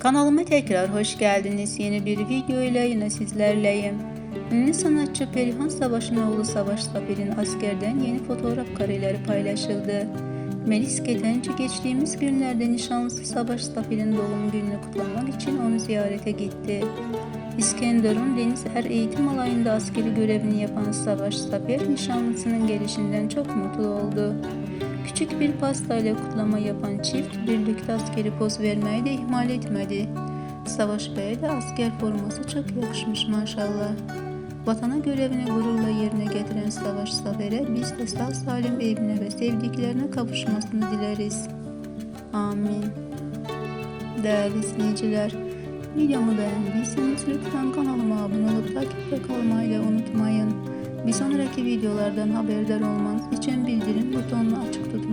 Kanalıma tekrar hoş geldiniz. Yeni bir video ile yine sizlerleyim. Ünlü sanatçı Perihan Savaş'ın oğlu Savaş Zafer'in askerden yeni fotoğraf kareleri paylaşıldı. Melis Ketenci geçtiğimiz günlerde nişanlısı Savaş Zafer'in doğum gününü kutlamak için onu ziyarete gitti. İskenderun Deniz Er Eğitim Alayı'nda askeri görevini yapan Savaş Zafer nişanlısının gelişinden çok mutlu oldu. Küçük bir pastayla kutlama yapan çift birlikte askeri poz vermeyi de ihmal etmedi. Savaş Bey'e de asker forması çok yakışmış maşallah. Vatana görevini gururla yerine getiren Savaş Zafer'e biz de sağ salim evine ve sevdiklerine kavuşmasını dileriz. Amin. Değerli izleyiciler, videomu beğendiyseniz lütfen kanalıma abone olup takipte kalmayı unutmayın. Bir sonraki videolardan haberdar olmanız için bildirim butonunu açık tutmanızı